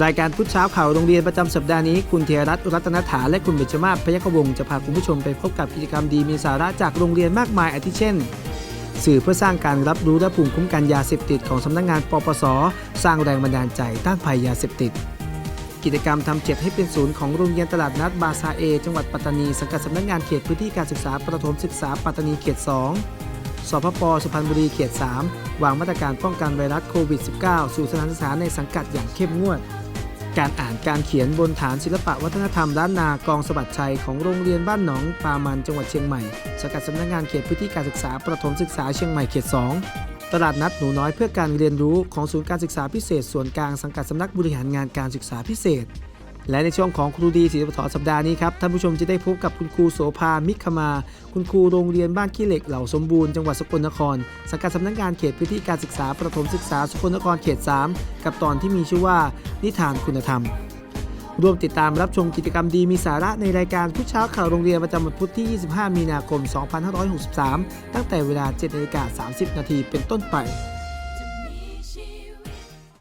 รายการพุทธเช้าข่าวโรงเรียนประจำสัปดาห์นี้ คุณเทียรัตน์รัตนถาและคุณเบญจมาศพยัคฆวงศ์จะพาคุณผู้ชมไปพบกับกิจกรรมดีมีสาระจากโรงเรียนมากมายอาทิเช่น สื่อเพื่อสร้างการรับรู้และภูมิคุ้มกันยาเสพติดของสำนักงานปปส สร้างแรงบันดาลใจต้านภัยยาเสพติด กิจกรรมทำเจ็ดให้เป็นศูนย์ของโรงเรียนตลาดนัดบาซาเอ จังหวัดปัตตานีสังกัดสำนักงานเขตพื้นที่การศึกษาประถมศึกษาปัตตานีเขต 2สพปสุพรรณบุรีเขต 3 วางมาตรการป้องกันไวรัสโควิด -19 สู่สถานศึกษาในสังกัดอย่างเข้มงวด การอ่านการเขียนบนฐานศิลปะวัฒนธรรมล้านนากองสะบัดชัยของโรงเรียนบ้านหนองปามันจังหวัดเชียงใหม่สกัดสำนักงานเขตพื้นที่การศึกษาประถมศึกษาเชียงใหม่เขต 2ตลาดนัดหนูน้อยเพื่อการเรียนรู้ของศูนย์การศึกษาพิเศษส่วนกลางสังกัดสำนักบริหารงานการศึกษาพิเศษ และในช่วงของครูดีศิลปถสัปดาห์นี้ครับท่านผู้ชมจะได้พบกับคุณครูโสภา มิคมา คุณครูโรงเรียนบ้านขี้เหล็กเหล่าสมบูรณ์จังหวัดสกลนคร สังกัดสำนักงานเขตพื้นที่การศึกษาประถมศึกษาสกลนครเขต 3 กับตอนที่มีชื่อว่า นิทานคุณธรรมร่วมติดตามรับชมกิจกรรมดีมีสาระในรายการผู้เช้าข่าวโรงเรียนประจำวันพุธที่ 25 มีนาคม 2563 ตั้งแต่เวลา 7นาฬิกา30 นาทีเป็นต้นไป